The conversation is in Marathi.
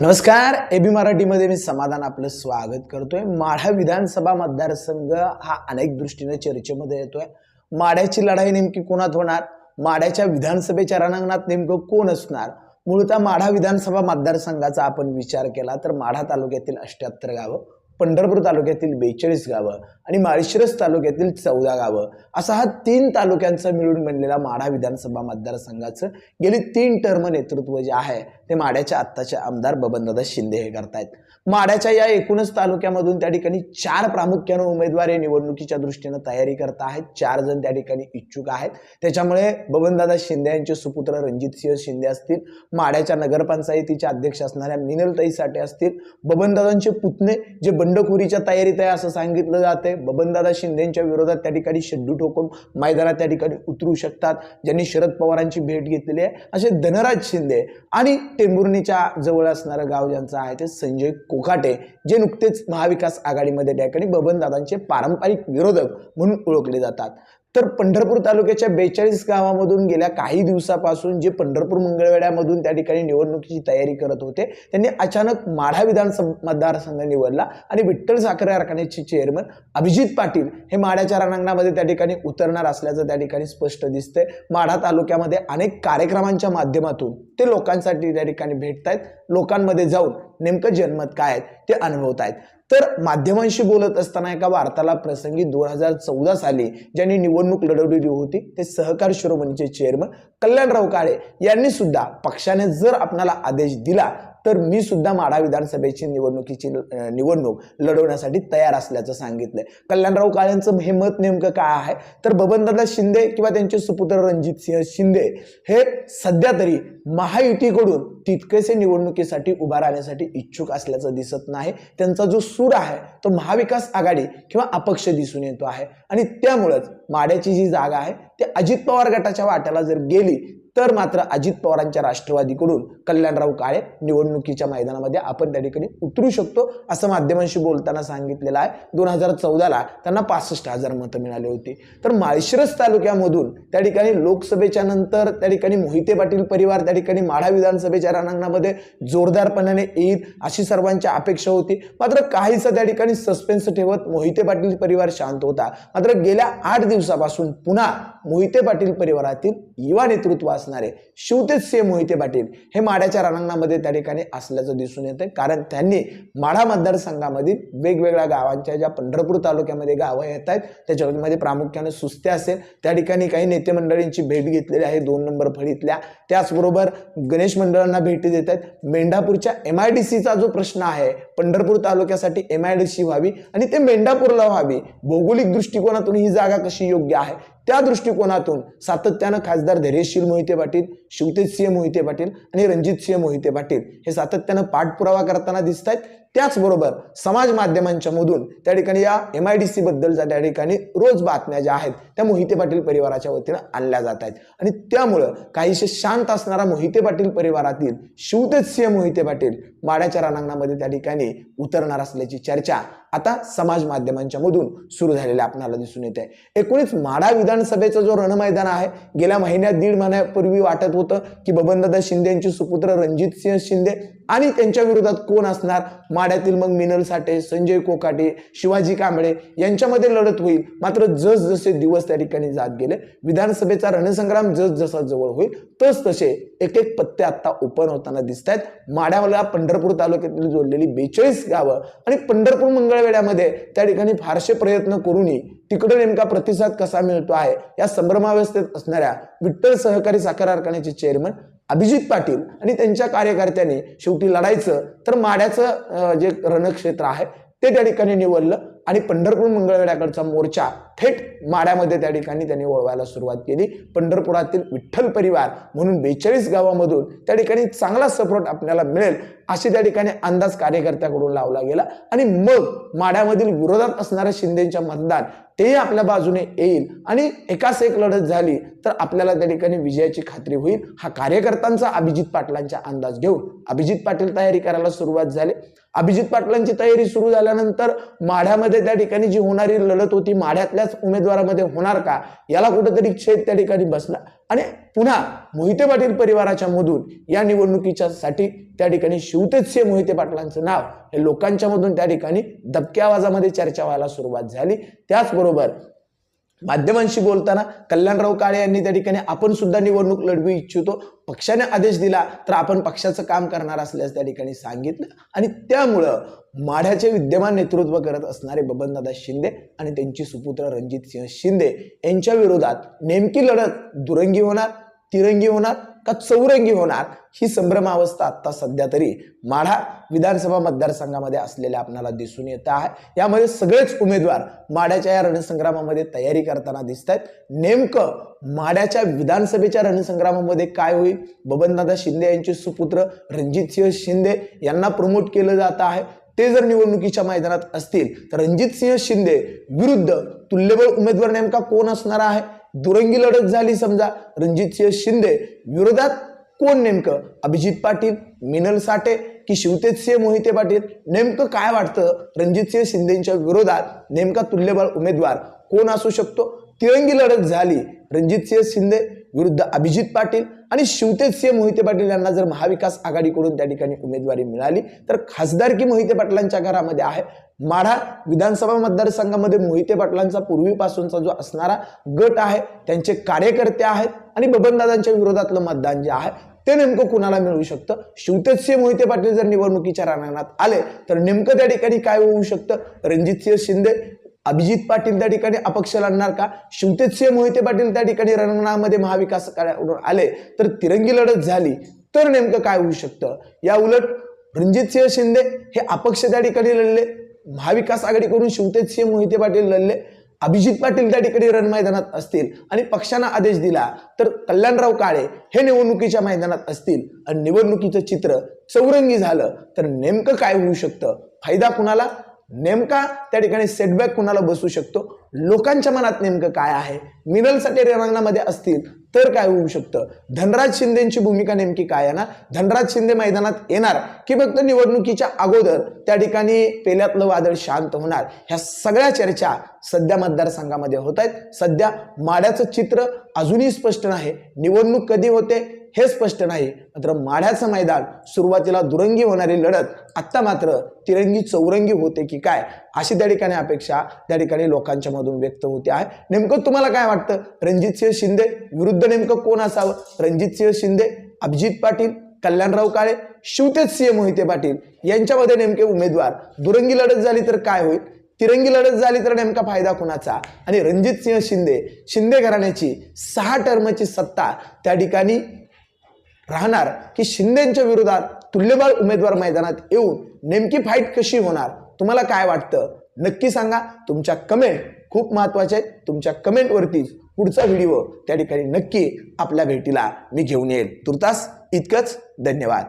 नमस्कार एबी मराठीमध्ये मी समाधान आपलं स्वागत करतोय. माढा विधानसभा मतदारसंघ हा अनेक दृष्टीने चर्चेमध्ये येतोय. माढ्याची लढाई नेमकी कोणात होणार? माढ्याच्या विधानसभेच्या रणांगणात नेमकं कोण असणार? मूळतः माढा विधानसभा मतदारसंघाचा आपण विचार केला तर माढा तालुक्यातील अष्ट्याहत्तर गावं पंढरपूर तालुक्यातील बेचाळीस गावं आणि माळशिरस तालुक्यातील चौदा गावं असा हा तीन तालुक्यांचा मिळून बनलेला माढा विधानसभा मतदारसंघाचं गेली तीन टर्म नेतृत्व जे आहे ते माड्याचे आत्ताचे आमदार बबनदादा शिंदे हे करतायत. माड्याच्या या एकूणच तालुक्यामधून त्या ठिकाणी चार प्रामुख्यानं उमेदवार हे निवडणुकीच्या दृष्टीनं तयारी करत आहेत. चार जण त्या ठिकाणी इच्छुक आहेत. त्याच्यामुळे बबनदादा शिंदे यांचे सुपुत्र रणजितसिंह शिंदे असतील माड्याच्या नगरपंचायतीच्या अध्यक्ष असणाऱ्या मिनलताई साठे असतील बबनदादांचे पुतणे जे बंडखोरीच्या तयारीत आहे असं सांगितलं जाते बबनदादा शिंदेच्या विरोधात त्या ठिकाणी शेड्डू ठोकून मैदानात त्या ठिकाणी उतरू शकतात. ज्यांनी शरद पवारांची भेट घेतलेली आहे असे धनराज शिंदे आणि टेंभुर्णीच्या जवळ असणारं गाव ज्यांचं आहे ते संजय कोकाटे जे नुकतेच महाविकास आघाडीमध्ये त्या ठिकाणी बबनदादांचे पारंपरिक विरोधक म्हणून ओळखले जातात. तर पंढरपूर तालुक्याच्या बेचाळीस गावामधून गेल्या काही दिवसापासून जे पंढरपूर मंगळवेड्यामधून त्या ठिकाणी निवडणुकीची तयारी करत होते त्यांनी अचानक माढा विधानसभा मतदारसंघ निवडला आणि विठ्ठल साखरे कारखान्याचे चेअरमन अभिजित पाटील हे माढ्याच्या रणांगणामध्ये त्या ठिकाणी उतरणार असल्याचं त्या ठिकाणी स्पष्ट दिसतंय. माढा तालुक्यामध्ये अनेक कार्यक्रमांच्या माध्यमातून ते लोकांसाठी त्या ठिकाणी भेटतायत. लोकांमध्ये जाऊन नेमकं जनमत काय आहे ते अनुभवत आहेत. तर माध्यमांशी बोलत असताना एका वार्तालाप प्रसंगी दोन हजार चौदा साली ज्यांनी निवडणूक लढवलेली होती ते सहकार शिरोमणीचे चेअरमन कल्याणराव काळे यांनी सुद्धा पक्षाने जर आपणाला आदेश दिला तर मी सुद्धा माढा विधानसभेची निवडणुकीची निवडणूक लढवण्यासाठी तयार असल्याचं सांगितलंय. कल्याणराव काळेंचं हे मत नेमकं काय आहे? तर बबनदादा शिंदे किंवा त्यांचे सुपुत्र रणजित सिंह शिंदे हे सध्या तरी महायुतीकडून तितकेसे निवडणुकीसाठी उभा राहण्यासाठी इच्छुक असल्याचं दिसत नाही. त्यांचा जो सूर आहे तो महाविकास आघाडी किंवा अपक्ष दिसून येतो आहे. आणि त्यामुळंच माड्याची जी जागा आहे ते अजित पवार गटाच्या वाट्याला जर गेली तर मात्र अजित पवारांच्या राष्ट्रवादीकडून कल्याणराव काळे निवडणुकीच्या मैदानामध्ये आपण त्या ठिकाणी उतरू शकतो असं माध्यमांशी बोलताना सांगितलेलं आहे. दोन हजार चौदाला त्यांना पासष्ट हजार मतं मिळाली होती. तर माळशिरस तालुक्यामधून त्या ठिकाणी लोकसभेच्या नंतर त्या ठिकाणी मोहिते पाटील परिवार त्या ठिकाणी माढा विधानसभेच्या रणांगणामध्ये जोरदारपणाने येईल अशी सर्वांची अपेक्षा होती. मात्र काहीसा त्या ठिकाणी सस्पेन्स ठेवत मोहिते पाटील परिवार शांत होता. मात्र गेल्या आठ दिवसापासून पुन्हा मोहिते पाटील परिवारातील युवा नेतृत्व असणारे शिवतेज से मोहिते पाटील हे माड्याच्या रणांगणामध्ये त्या ठिकाणी असल्याचं दिसून येतं कारण त्यांनी माढा मतदारसंघामधील वेगवेगळ्या गावांच्या ज्या पंढरपूर तालुक्यामध्ये गावं येत आहेत त्याच्यामध्ये प्रामुख्याने सुस्त्या असेल. त्या ठिकाणी काही नेते मंडळींची भेट घेतलेली आहे दोन नंबर फळीतल्या. त्याचबरोबर गणेश मंडळांना भेटी देत आहेत. मेंढापूरच्या एम आय डी सीचा जो प्रश्न आहे पंढरपूर तालुक्यासाठी एम आय डी सी व्हावी आणि ते मेंढापूरला व्हावी. भौगोलिक दृष्टिकोनातून ही जागा कशी योग्य आहे? त्या दृष्टिकोनातून सातत्यानं खासदार धैर्यशील मोहिते पाटील शिवतेजसिंह मोहिते पाटील आणि रणजित सिंह मोहिते पाटील हे सातत्यानं पाठपुरावा करताना दिसत आहेत त्याचबरोबर समाज माध्यमांच्या मधून त्या ठिकाणी या एम आय डी सी बद्दलच्या त्या ठिकाणी रोज बातम्या ज्या आहेत त्या मोहिते पाटील परिवाराच्या वतीनं आणल्या जात आहेत. आणि त्यामुळं काहीसे शांत असणारा मोहिते पाटील परिवारातील शिवतेजसिंह मोहिते पाटील माड्याच्या रणांगणामध्ये त्या ठिकाणी उतरणार असल्याची चर्चा आता समाज माध्यमांच्या मधून सुरू झालेल्या आपणाला दिसून येत आहे एकूणच माढा विधानसभेचा जो रणमैदान आहे गेल्या महिन्यात दीड महिन्यापूर्वी वाटत होतं की बबनदादा शिंदे यांचे सुपुत्र रणजित सिंह शिंदे आणि त्यांच्या विरोधात कोण असणार? माड्यातील मग मिनल साठे संजय कोकाटे शिवाजी कांबळे यांच्यामध्ये लढत होईल. मात्र जसजसे दिवस त्या ठिकाणी जात गेले विधानसभेचा रणसंग्राम जस जसा जवळ होईल तस तसे एक एक पत्ते आता ओपन होताना दिसत आहेत माड्यावाला पंढरपूर तालुक्यातील जोडलेली बेचाळीस गावं आणि पंढरपूर मंगळ मंगळवेढ्यामध्ये त्या ठिकाणी फारसे प्रयत्न करूनही तिकडे नेमका प्रतिसाद कसा मिळतो आहे या संभ्रमावस्थेत असणाऱ्या विठ्ठल सहकारी साखर कारखान्याचे चेअरमन अभिजित पाटील आणि त्यांच्या कार्यकर्त्यांनी शेवटी लढायचं तर माड्याचं जे रणक्षेत्र आहे ते त्या ठिकाणी निवडलं. आणि पंढरपूर मंगळवेड्याकडचा मोर्चा थेट माड्यामध्ये त्या ठिकाणी त्यांनी वळवायला सुरुवात केली. पंढरपुरातील विठ्ठल परिवार म्हणून बेचाळीस गावामधून त्या ठिकाणी चांगला सपोर्ट आपल्याला मिळेल असे त्या ठिकाणी अंदाज कार्यकर्त्याकडून लावला गेला. आणि मग माड्यामधील विरोधात असणाऱ्या शिंदेच्या मतदान तेही आपल्या बाजूने येईल आणि एकाच एक लढत झाली तर आपल्याला त्या ठिकाणी विजयाची खात्री होईल. हा कार्यकर्त्यांचा अभिजित पाटलांचा अंदाज घेऊन अभिजित पाटील तयारी करायला सुरुवात झाली. अभिजित पाटलांची तयारी सुरू झाल्यानंतर माढ्यामध्ये झाले त्या ठिकाणी जी होणारी लढत होती माढ्यातल्याच उमेदवारामध्ये होणार का? याला कुठेतरी छेद त्या ठिकाणी बसला. आणि पुन्हा मोहिते पाटील परिवाराच्या मधून या निवडणुकीच्या साठी त्या ठिकाणी शिवतेचे मोहिते पाटलांचं नाव हे लोकांच्या मधून त्या ठिकाणी दबक्या आवाजामध्ये चर्चा व्हायला सुरुवात झाली. त्याचबरोबर माध्यमांशी बोलताना कल्याणराव काळे यांनी त्या ठिकाणी आपण सुद्धा निवडणूक लढवू इच्छितो. पक्षाने आदेश दिला तर आपण पक्षाचं काम करणार असल्यास त्या ठिकाणी सांगितलं. आणि त्यामुळं माढ्याचे विद्यमान नेतृत्व करत असणारे बबनदादा शिंदे आणि त्यांची सुपुत्र रणजित सिंह शिंदे यांच्या विरोधात नेमकी लढत दुरंगी होणार तिरंगी होणार का चौरंगी होणार? ही संभ्रमावस्था आता सध्या तरी माढा विधानसभा मतदारसंघामध्ये असलेल्या आपल्याला दिसून येत आहे. यामध्ये सगळेच उमेदवार माढ्याच्या या रणसंग्रामामध्ये तयारी करताना दिसत आहेत नेमकं माड्याच्या विधानसभेच्या रणसंग्रामामध्ये काय होईल? बबनदादा शिंदे यांचे सुपुत्र रणजितसिंह शिंदे यांना प्रमोट केलं जात आहे. ते जर निवडणुकीच्या मैदानात असतील तर रणजितसिंह शिंदे विरुद्ध तुल्यबळ उमेदवार नेमका कोण असणार आहे? दुरंगी लढत झाली समजा. रणजितसिंह शिंदे विरोधात कोण नेमकं? अभिजित पाटील मिनल साठे की शिवतेजसिंह मोहिते पाटील? नेमकं काय वाटतं? रणजितसिंह शिंदेच्या विरोधात नेमका तुल्यबळ उमेदवार कोण असू शकतो? तिरंगी लढत झाली. रणजितसिंह शिंदे विरुद्ध अभिजित पाटील आणि शिवतेजसिंह मोहिते पाटील यांना जर महाविकास आघाडीकडून त्या ठिकाणी उमेदवारी मिळाली तर खासदारकी मोहिते पाटलांच्या घरामध्ये आहे. माढा विधानसभा मतदारसंघामध्ये मोहिते पाटलांचा पूर्वीपासूनचा जो असणारा गट आहे त्यांचे कार्यकर्ते आहेत आणि बबनदादांच्या विरोधातलं मतदान जे आहे ते नेमकं कुणाला मिळू शकतं? शिवतेजसिंह मोहिते पाटील जर निवडणुकीच्या रांगणात आले तर नेमकं त्या ठिकाणी काय होऊ शकतं? रणजितसिंह शिंदे अभिजित पाटील त्या ठिकाणी अपक्ष लढणार का? शिवतेजसिंह मोहिते पाटील त्या ठिकाणी रंगणामध्ये महाविकास आले तर तिरंगी लढत झाली तर नेमकं काय होऊ शकतं? या उलट रणजितसिंह शिंदे हे अपक्ष त्या ठिकाणी लढले महाविकास आघाडीकडून शिवतेजसिंह मोहिते पाटील लढले अभिजित पाटील त्या ठिकाणी रण मैदानात असतील आणि पक्षानं आदेश दिला तर कल्याणराव काळे हे निवडणुकीच्या मैदानात असतील. आणि निवडणुकीचं चित्र चौरंगी झालं तर नेमकं काय होऊ शकतं? फायदा कुणाला? नेमका त्या ठिकाणी सेटबॅक कुणाला बसू शकतो? लोकांच्या मनात नेमकं काय आहे? मिनल साठे रंगणामध्ये असतील तर काय होऊ शकतं? धनराज शिंदेची भूमिका नेमकी काय आहे ना? धनराज शिंदे मैदानात येणार की फक्त निवडणुकीच्या अगोदर त्या ठिकाणी पेल्यातलं वादळ शांत होणार? ह्या सगळ्या चर्चा सध्या मतदारसंघामध्ये होत आहेत. सध्या माड्याचं चित्र अजूनही स्पष्ट नाही. निवडणूक कधी होते? हे स्पष्ट नाही. मात्र माढ्याचं मैदान सुरुवातीला दुरंगी होणारी लढत आत्ता मात्र तिरंगी चौरंगी होते की काय अशी त्या ठिकाणी अपेक्षा त्या ठिकाणी लोकांच्या मधून व्यक्त होते आहे. नेमकं तुम्हाला काय वाटतं? रणजितसिंह शिंदे विरुद्ध नेमकं कोण असावं? रणजितसिंह शिंदे अभिजित पाटील कल्याणराव काळे शिवतेजसिंह मोहिते पाटील यांच्यामध्ये नेमके उमेदवार. दुरंगी लढत झाली तर काय होईल? तिरंगी लढत झाली तर नेमका फायदा कुणाचा? आणि रणजितसिंह शिंदे शिंदे घराण्याची सहा टर्मची सत्ता त्या ठिकाणी राहणार की शिंदेच्या विरोधात तुल्यबळ उमेदवार मैदानात येऊन नेमकी फाईट कशी होणार? तुम्हाला काय वाटतं? नक्की सांगा. तुमच्या कमेंट खूप महत्त्वाचे आहेत. तुमच्या कमेंटवरतीच पुढचा व्हिडिओ त्या ठिकाणी नक्की आपल्या भेटीला मी घेऊन येईल. तुर्तास इतकंच. धन्यवाद.